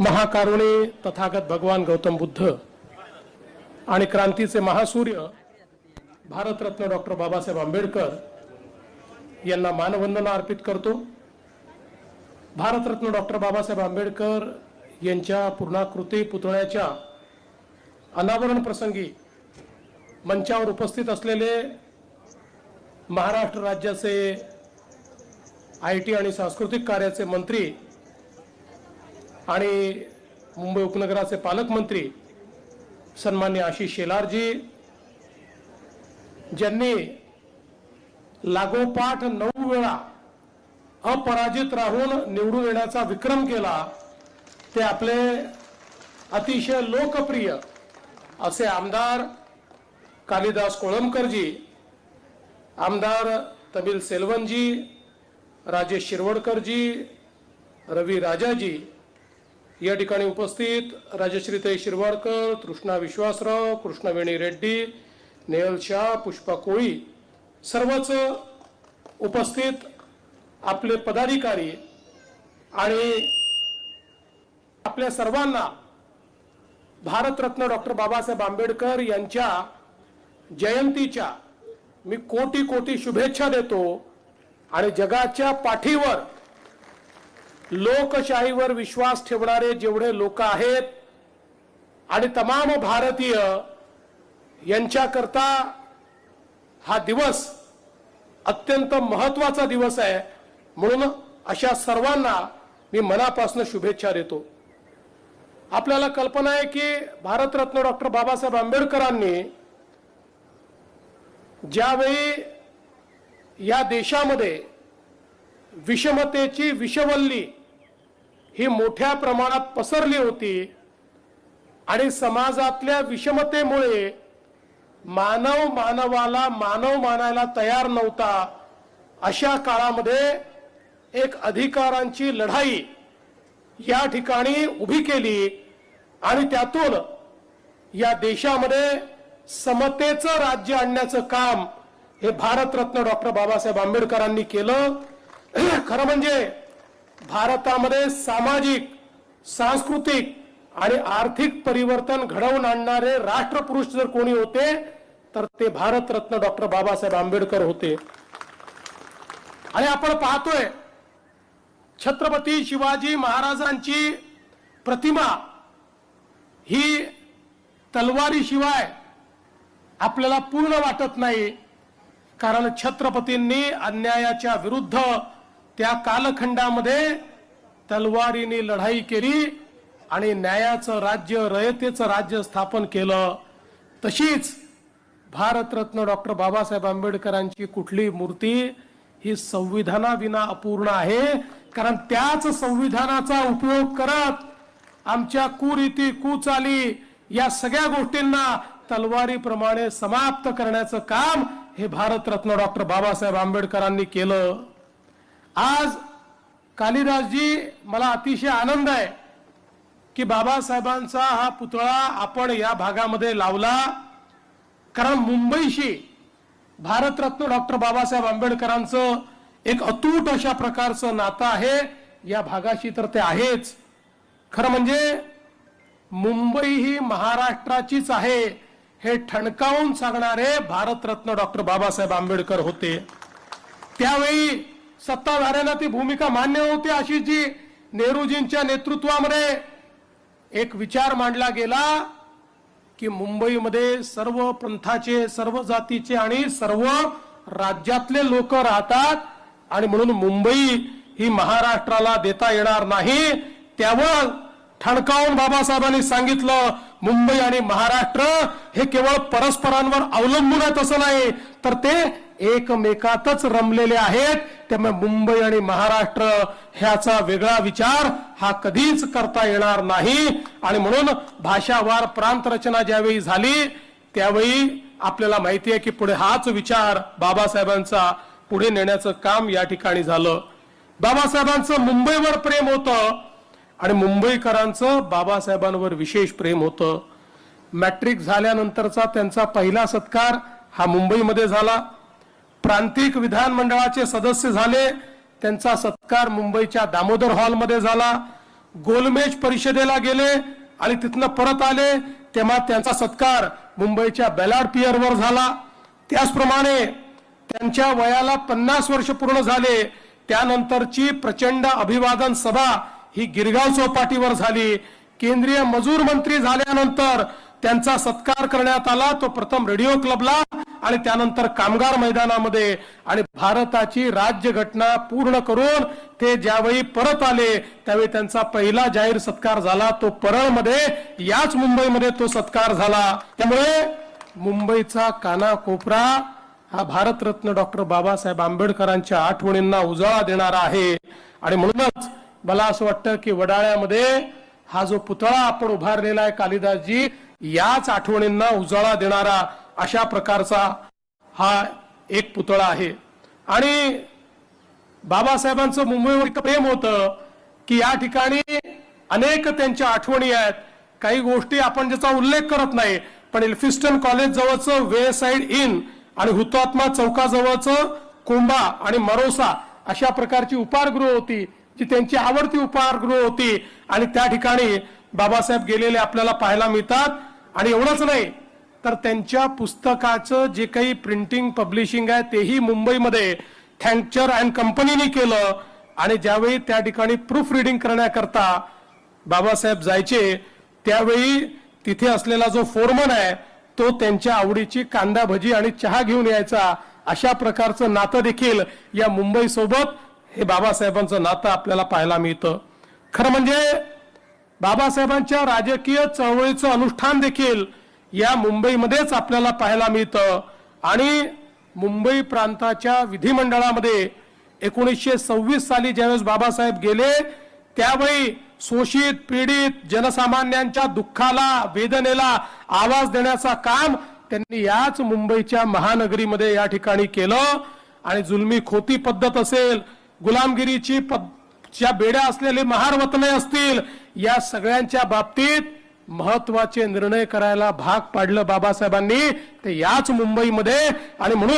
महाकारुणी तथागत भगवान गौतम बुद्ध आणि क्रांतीचे महासूर्य भारतरत्न डॉक्टर बाबासाहेब आंबेडकर यांना मानवंदना अर्पित करतो. भारतरत्न डॉक्टर बाबासाहेब आंबेडकर यांच्या पूर्णाकृती पुतळ्याच्या अनावरण प्रसंगी मंचावर उपस्थित असलेले महाराष्ट्र राज्याचे आय टी आणि सांस्कृतिक कार्याचे मंत्री आणि मुंबई उपनगराचे पालकमंत्री सन्मान्य आशिष शेलारजी ज्यांनी लागोपाठ नऊ वेळा अपराजित राहून निवडून येण्याचा विक्रम केला ते आपले अतिशय लोकप्रिय असे आमदार कालिदास कोळंबकरजी आमदार तमिल सेल्वनजी राजेश शिरवडकरजी रवी राजाजी या ठिकाणी उपस्थित राजश्रीताई शिरवाडकर तृष्णा विश्वासराव कृष्णवेणी रेड्डी नेहल शाह पुष्पा कोळी सर्वच उपस्थित आपले पदाधिकारी आणि आपल्या सर्वांना भारतरत्न डॉक्टर बाबासाहेब आंबेडकर यांच्या जयंतीच्या मी कोटी कोटी शुभेच्छा देतो आणि जगाच्या पाठीवर लोकशाहीवर विश्वास ठेवणारे जेवढे लोक आहेत आणि तमाम भारतीय यांच्याकरता हा दिवस अत्यंत महत्त्वाचा दिवस आहे. म्हणून अशा सर्वांना मी मनापासून शुभेच्छा देतो. आपल्याला कल्पना आहे की भारतरत्न डॉक्टर बाबासाहेब आंबेडकरांनी ज्यावेळी या देशामध्ये विषमतेची विषवल्ली ही मोठ्या प्रमाणात पसरली होती. आणि समाजातल्या विषमतेमुळे मानव मानवाला मानव मानायला तयार नव्हता अशा काळामध्ये एक अधिकारांची लढाई या ठिकाणी उभी केली. आणि त्यातून या देशामध्ये समतेचं राज्य आणण्याचं काम हे भारतरत्न डॉक्टर बाबासाहेब आंबेडकरांनी केलं. खरं म्हणजे भारतामध्ये सामाजिक सांस्कृतिक आणि आर्थिक परिवर्तन घडवून आणणारे राष्ट्रपुरुष जर कोणी होते तर ते भारतरत्न डॉक्टर बाबासाहेब आंबेडकर होते. आणि आपण पाहतोय छत्रपती शिवाजी महाराजांची प्रतिमा ही तलवारीशिवाय आपल्याला पूर्ण वाटत नाही कारण छत्रपतींनी अन्यायाच्या विरुद्ध त्या कालखंडामध्ये तलवारीने लढाई केली आणि न्यायाचं राज्य रयतेचं राज्य स्थापन केलं. तशीच भारतरत्न डॉक्टर बाबासाहेब आंबेडकरांची कुठली मूर्ती ही संविधानाविना अपूर्ण आहे. कारण त्याच संविधानाचा उपयोग करत आमच्या कुरीती कुचाली या सगळ्या गोष्टींना तलवारीप्रमाणे समाप्त करण्याचं काम हे भारतरत्न डॉक्टर बाबासाहेब आंबेडकरांनी केलं. आज कालिदासजी मला अतिशय आनंद आहे की बाबासाहेबांचा हा पुतळा आपण या भागामध्ये लावला. कारण मुंबईशी भारतरत्न डॉक्टर बाबासाहेब आंबेडकरांचं एक अतूट अशा प्रकारचं नातं आहे. या भागाशी तर ते आहेच. खरं म्हणजे मुंबई ही महाराष्ट्राचीच आहे. हे ठणकावून सांगणारे भारतरत्न डॉक्टर बाबासाहेब आंबेडकर होते. त्यावेळी सत्ताधाऱ्यांना ती भूमिका मान्य नव्हती अशी जी नेहरूजींच्या नेतृत्वामध्ये. एक विचार मांडला गेला की मुंबईमध्ये सर्व पंथाचे सर्व जातीचे आणि सर्व राज्यातले लोक राहतात आणि म्हणून मुंबई ही महाराष्ट्राला देता येणार नाही. त्यावर ठणकावून बाबासाहेबांनी सांगितलं मुंबई आणि महाराष्ट्र हे केवळ परस्परांवर अवलंबून आहेत असं नाही तर ते एकमेकातच रमलेले आहेत. त्यामुळे मुंबई आणि महाराष्ट्र ह्याचा वेगळा विचार हा कधीच करता येणार नाही. आणि म्हणून भाषावार प्रांत रचना ज्यावेळी झाली त्यावेळी आपल्याला माहिती आहे की पुढे हाच विचार बाबासाहेबांचा पुढे नेण्याचं काम या ठिकाणी झालं. बाबासाहेबांचं मुंबईवर प्रेम होतं आणि मुंबईकरांचं बाबासाहेबांवर विशेष प्रेम होतं. मॅट्रिक झाल्यानंतरचा त्यांचा पहिला सत्कार हा मुंबईमध्ये झाला. प्रांतिक विधानमंडळाचे सदस्य झाले. त्यांचा सत्कार मुंबईच्या दामोदर हॉलमध्ये झाला. गोलमेज परिषदेला गेले आणि तिथनं परत आले. तेव्हा त्यांचा सत्कार मुंबईच्या बेलाड पियरवर झाला. त्याचप्रमाणे त्यांच्या वयाला पन्नास वर्ष पूर्ण झाले. त्यानंतरची प्रचंड अभिवादन सभा ही गिरगाव चौपाटीवर झाली. केंद्रीय मजूर मंत्री झाल्यानंतर त्यांचा सत्कार करण्यात आला. तो प्रथम रेडिओ क्लबला आणि त्यानंतर कामगार मैदानामध्ये आणि भारताची राज्यघटना पूर्ण करून ते ज्यावेळी परत आले त्यावेळी त्यांचा पहिला जाहीर सत्कार झाला. तो परळमध्ये याच मुंबईमध्ये तो सत्कार झाला. त्यामुळे मुंबईचा कानाकोपरा हा भारतरत्न डॉक्टर बाबासाहेब आंबेडकरांच्या आठवणींना उजाळा देणारा आहे. आणि म्हणूनच मला असं वाटतं की वडाळ्यामध्ये हा जो पुतळा आपण उभारलेला आहे कालिदासजी याच आठवणींना उजाळा देणारा अशा प्रकारचा हा एक पुतळा आहे. आणि बाबासाहेबांचं मुंबईवर इतकं प्रेम होतं की या ठिकाणी अनेक त्यांच्या आठवणी आहेत. काही गोष्टी आपण ज्याचा उल्लेख करत नाही पण एल्फिस्टन कॉलेज जवळचं वे साइड इन आणि हुतात्मा चौकाजवळचं कुंभा आणि मरोसा अशा प्रकारची उपहारगृह होती जी त्यांची आवडती उपहारगृह होती. आणि त्या ठिकाणी बाबासाहेब गेलेले आपल्याला पाहायला मिळतात. आणि एवढंच नाही तर त्यांच्या पुस्तकाचं जे काही प्रिंटिंग पब्लिशिंग आहे तेही मुंबईमध्ये थँक्चर अँड कंपनीने केलं. आणि ज्यावेळी त्या ठिकाणी प्रूफ रिडिंग करण्याकरता बाबासाहेब जायचे त्यावेळी तिथे असलेला जो फोरमन आहे तो त्यांच्या आवडीची कांदा भजी आणि चहा घेऊन यायचा. अशा प्रकारचं नातं देखील या मुंबई सोबत हे बाबासाहेबांचं नातं आपल्याला पाहायला मिळतं. खरं म्हणजे बाबासाहेबांच्या राजकीय चळवळीचं अनुष्ठान देखील या मुंबईमध्येच आपल्याला पाहायला मिळतं. आणि मुंबई प्रांताच्या विधिमंडळामध्ये एकोणीसशे सव्वीस साली ज्यावेळेस बाबासाहेब गेले त्यावेळी शोषित पीडित जनसामान्यांच्या दुःखाला वेदनेला आवाज देण्याचा काम त्यांनी याच मुंबईच्या महानगरीमध्ये या ठिकाणी केलं. आणि जुलमी खोती पद्धत असेल गुलामगिरीची पद ज्या बेड्या असलेले महारवतने असतील या सगळ्यांच्या बाबतीत महत्त्वाचे निर्णय करायला भाग पाडलं बाबासाहेबांनी ते याच मुंबईमध्ये. आणि म्हणून